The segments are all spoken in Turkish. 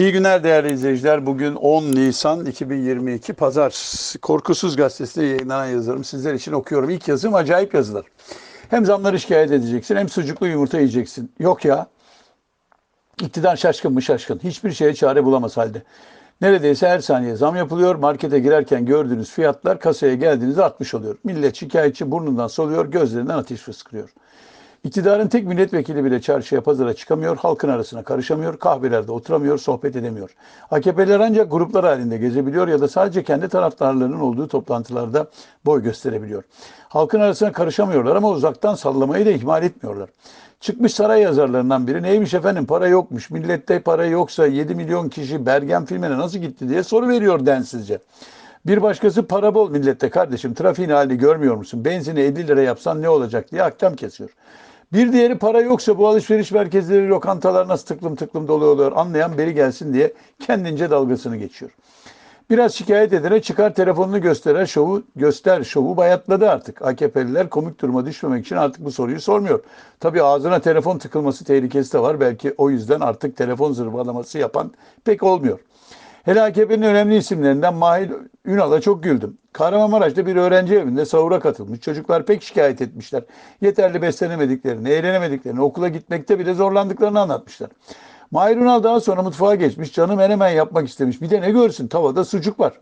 İyi günler değerli izleyiciler. Bugün 10 Nisan 2022 Pazar. Korkusuz Gazetesi'nde yayınlanan yazılarımı sizler için okuyorum. İlk yazım acayip yazılar. Hem zamları şikayet edeceksin hem sucuklu yumurta yiyeceksin. Yok ya. İktidar şaşkın mı şaşkın. Hiçbir şeye çare bulamaz halde. Neredeyse her saniye zam yapılıyor. Markete girerken gördüğünüz fiyatlar kasaya geldiğinizde artmış oluyor. Millet şikayetçi burnundan soluyor, gözlerinden ateş fışkırıyor. İktidarın tek milletvekili bile çarşıya pazara çıkamıyor, halkın arasına karışamıyor, kahvelerde oturamıyor, sohbet edemiyor. AKP'liler ancak gruplar halinde gezebiliyor ya da sadece kendi taraftarlarının olduğu toplantılarda boy gösterebiliyor. Halkın arasına karışamıyorlar ama uzaktan sallamayı da ihmal etmiyorlar. Çıkmış saray yazarlarından biri neymiş efendim para yokmuş, millette para yoksa 7 milyon kişi Bergen filmine nasıl gitti diye soru veriyor densizce. Bir başkası para bol millette kardeşim trafiğin halini görmüyor musun? Benzini 50 lira yapsan ne olacak diye ahkam kesiyor. Bir diğeri para yoksa bu alışveriş merkezleri, lokantalar nasıl tıklım tıklım dolu oluyor anlayan beri gelsin diye kendince dalgasını geçiyor. Biraz şikayet edene çıkar telefonunu gösterer şovu göster şovu bayatladı artık. AKP'liler komik duruma düşmemek için artık bu soruyu sormuyor. Tabii ağzına telefon tıkılması tehlikesi de var. Belki o yüzden artık telefon zırvalaması yapan pek olmuyor. Hele AKP'nin önemli isimlerinden Mahir Ünal'a çok güldüm. Kahramanmaraş'ta bir öğrenci evinde sahura katılmış. Çocuklar pek şikayet etmişler. Yeterli beslenemediklerini, eğlenemediklerini, okula gitmekte bile zorlandıklarını anlatmışlar. Mahir Ünal daha sonra mutfağa geçmiş. Canı menemen yapmak istemiş. Bir de ne görsün tavada sucuk var.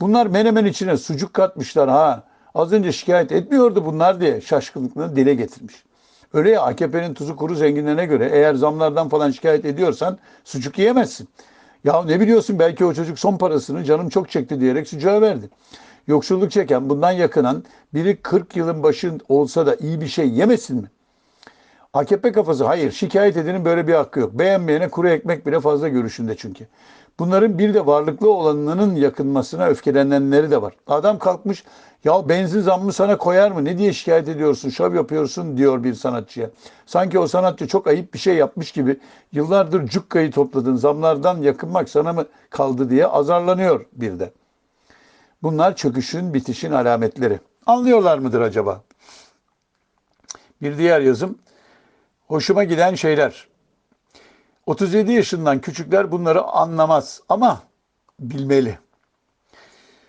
Bunlar menemen içine sucuk katmışlar ha. Az önce şikayet etmiyordu bunlar diye şaşkınlıklarını dile getirmiş. Öyle ya AKP'nin tuzu kuru zenginlerine göre eğer zamlardan falan şikayet ediyorsan sucuk yiyemezsin. Ya ne biliyorsun belki o çocuk son parasını canım çok çekti diyerek sucuğa verdi. Yoksulluk çeken, bundan yakınan biri 40 yılın başın olsa da iyi bir şey yemesin mi? AKP kafası hayır şikayet edenin böyle bir hakkı yok. Beğenmeyene kuru ekmek bile fazla görüşünde çünkü. Bunların bir de varlıklı olanının yakınmasına öfkelenenleri de var. Adam kalkmış ya benzin zammı sana koyar mı ne diye şikayet ediyorsun şov yapıyorsun diyor bir sanatçıya. Sanki o sanatçı çok ayıp bir şey yapmış gibi yıllardır cukkayı topladın zamlardan yakınmak sana mı kaldı diye azarlanıyor bir de. Bunlar çöküşün bitişin alametleri. Anlıyorlar mıdır acaba? Bir diğer yazım hoşuma giden şeyler. 37 yaşından küçükler bunları anlamaz ama bilmeli.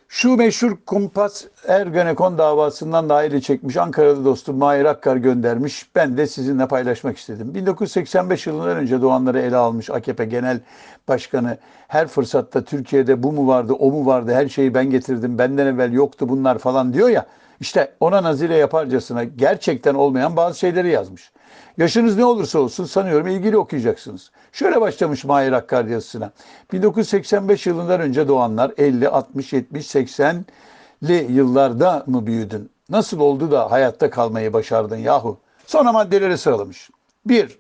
Şu meşhur kumpas Ergenekon davasından da aile çekmiş Ankaralı dostum Mahir Akkar göndermiş. Ben de sizinle paylaşmak istedim. 1985 yılından önce doğanları ele almış AKP Genel Başkanı her fırsatta Türkiye'de bu mu vardı, o mu vardı, her şeyi ben getirdim, benden evvel yoktu bunlar falan diyor ya. İşte ona nazire yaparcasına gerçekten olmayan bazı şeyleri yazmış. Yaşınız ne olursa olsun sanıyorum ilgili okuyacaksınız. Şöyle başlamış Mahir Akkar yazısına. 1985 yılından önce doğanlar 50, 60, 70, 80'li yıllarda mı büyüdün? Nasıl oldu da hayatta kalmayı başardın yahu? Sonra maddeleri sıralamış. 1.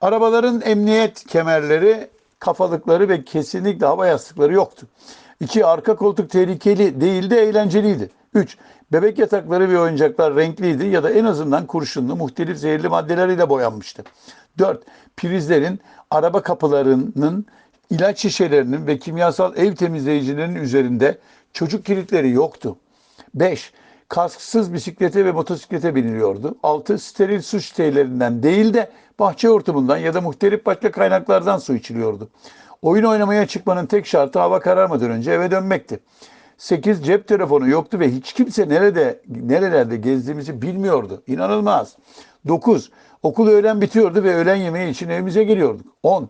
Arabaların emniyet kemerleri, kafalıkları ve kesinlikle hava yastıkları yoktu. 2. Arka koltuk tehlikeli değildi, eğlenceliydi. 3. Bebek yatakları ve oyuncaklar renkliydi ya da en azından kurşunlu muhtelif zehirli maddeleriyle boyanmıştı. 4. Prizlerin, araba kapılarının, ilaç şişelerinin ve kimyasal ev temizleyicilerinin üzerinde çocuk kilitleri yoktu. 5. Kasksız bisiklete ve motosiklete biniliyordu. 6. Steril su şişelerinden değil de bahçe hortumundan ya da muhtelif başka kaynaklardan su içiliyordu. Oyun oynamaya çıkmanın tek şartı hava kararmadan önce eve dönmekti. 8 cep telefonu yoktu ve hiç kimse nerede nerelerde gezdiğimizi bilmiyordu. İnanılmaz. 9 okul öğlen bitiyordu ve öğlen yemeği için evimize geliyorduk. 10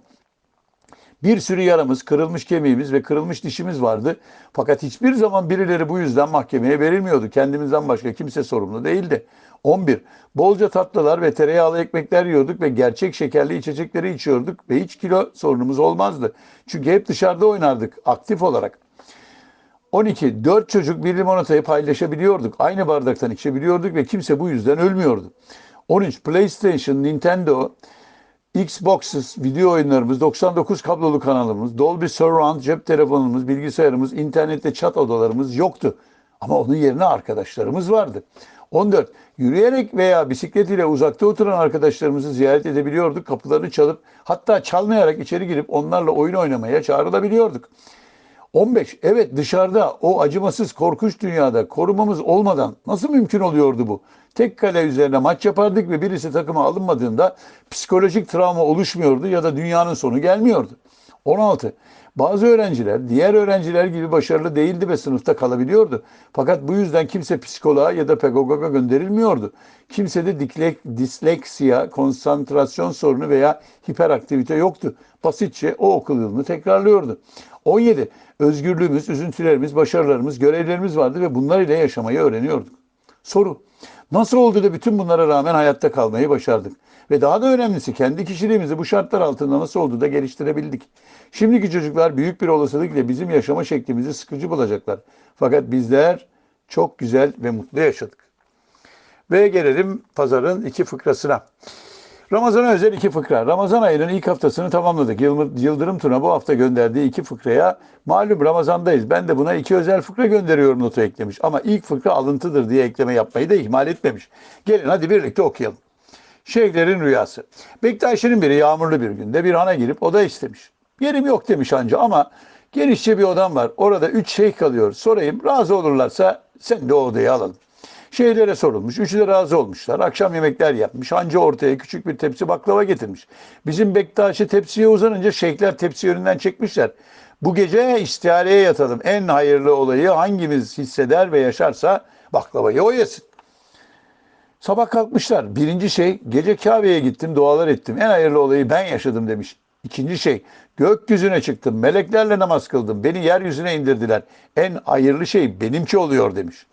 bir sürü yaramız, kırılmış kemiğimiz ve kırılmış dişimiz vardı. Fakat hiçbir zaman birileri bu yüzden mahkemeye verilmiyordu. Kendimizden başka kimse sorumlu değildi. 11. Bolca tatlılar ve tereyağlı ekmekler yiyorduk ve gerçek şekerli içecekleri içiyorduk ve hiç kilo sorunumuz olmazdı. Çünkü hep dışarıda oynardık aktif olarak. 12. Dört çocuk bir limonatayı paylaşabiliyorduk. Aynı bardaktan içebiliyorduk ve kimse bu yüzden ölmüyordu. 13. PlayStation, Nintendo, Xbox'ız, video oyunlarımız, 99 kablolu kanalımız, Dolby Surround, cep telefonumuz, bilgisayarımız, internette chat odalarımız yoktu. Ama onun yerine arkadaşlarımız vardı. 14. Yürüyerek veya bisiklet ile uzakta oturan arkadaşlarımızı ziyaret edebiliyorduk. Kapılarını çalıp hatta çalmayarak içeri girip onlarla oyun oynamaya çağrılabiliyorduk. 15. Evet dışarıda o acımasız korkunç dünyada korumamız olmadan nasıl mümkün oluyordu bu? Tek kale üzerine maç yapardık ve birisi takıma alınmadığında psikolojik travma oluşmuyordu ya da dünyanın sonu gelmiyordu. 16. Bazı öğrenciler diğer öğrenciler gibi başarılı değildi ve sınıfta kalabiliyordu. Fakat bu yüzden kimse psikoloğa ya da pedagoga gönderilmiyordu. Kimsede diklek, disleksiya, konsantrasyon sorunu veya hiperaktivite yoktu. Basitçe o okul yılını tekrarlıyordu. 17. Özgürlüğümüz, üzüntülerimiz, başarılarımız, görevlerimiz vardı ve bunlar ile yaşamayı öğreniyorduk. Soru. Nasıl oldu da bütün bunlara rağmen hayatta kalmayı başardık? Ve daha da önemlisi kendi kişiliğimizi bu şartlar altında nasıl oldu da geliştirebildik? Şimdiki çocuklar büyük bir olasılıkla bizim yaşama şeklimizi sıkıcı bulacaklar. Fakat bizler çok güzel ve mutlu yaşadık. Ve gelelim pazarın iki fıkrasına. Ramazan'a özel iki fıkra. Ramazan ayının ilk haftasını tamamladık. Yıl- Yıldırım Tuna bu hafta gönderdiği iki fıkraya malum Ramazan'dayız. Ben de buna iki özel fıkra gönderiyorum notu eklemiş. Ama ilk fıkra alıntıdır diye ekleme yapmayı da ihmal etmemiş. Gelin hadi birlikte okuyalım. Şeyhlerin rüyası. Bektaşi'nin biri yağmurlu bir günde bir hana girip oda istemiş. Yerim yok demiş anca ama genişçe bir odam var. Orada üç şeyh kalıyor. Sorayım razı olurlarsa sen de o odayı alalım. Şeyhlere sorulmuş. Üçü de razı olmuşlar. Akşam yemekler yapmış. Anca ortaya küçük bir tepsi baklava getirmiş. Bizim Bektaşi tepsiye uzanınca şeyhler tepsi yönünden çekmişler. Bu gece istihareye yatalım. En hayırlı olayı hangimiz hisseder ve yaşarsa baklavayı o yesin. Sabah kalkmışlar. Birinci şey gece Kabe'ye gittim dualar ettim. En hayırlı olayı ben yaşadım demiş. İkinci şey gökyüzüne çıktım. Meleklerle namaz kıldım. Beni yeryüzüne indirdiler. En hayırlı şey benimki oluyor demiş.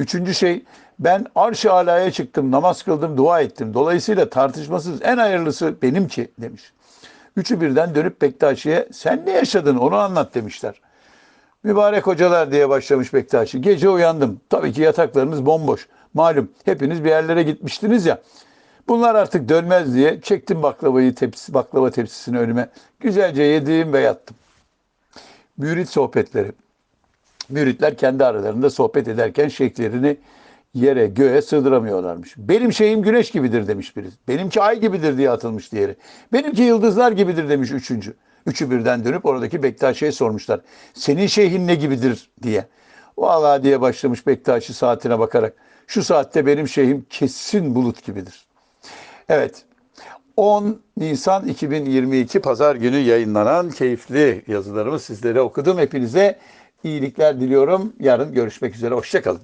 Üçüncü şey ben arş-ı alaya çıktım. Namaz kıldım dua ettim. Dolayısıyla tartışmasız en hayırlısı benimki demiş. Üçü birden dönüp Bektaşi'ye sen ne yaşadın onu anlat demişler. Mübarek hocalar diye başlamış Bektaşi. Gece uyandım. Tabii ki yataklarınız bomboş. Malum hepiniz bir yerlere gitmiştiniz ya. Bunlar artık dönmez diye çektim baklavayı tepsi, baklava tepsisini önüme. Güzelce yedim ve yattım. Mürit sohbetleri. Müritler kendi aralarında sohbet ederken şeyhlerini yere göğe sığdıramıyorlarmış. Benim şeyim güneş gibidir demiş biri. Benimki ay gibidir diye atılmış diğeri. Benimki yıldızlar gibidir demiş üçüncü. Üçü birden dönüp oradaki Bektaşi'ye sormuşlar. Senin şeyhin ne gibidir diye. Vallahi diye başlamış Bektaşi saatine bakarak. Şu saatte benim şeyhim kesin bulut gibidir. Evet. 10 Nisan 2022 Pazar günü yayınlanan keyifli yazılarımı sizlere okudum. Hepinize iyilikler diliyorum. Yarın görüşmek üzere. Hoşçakalın.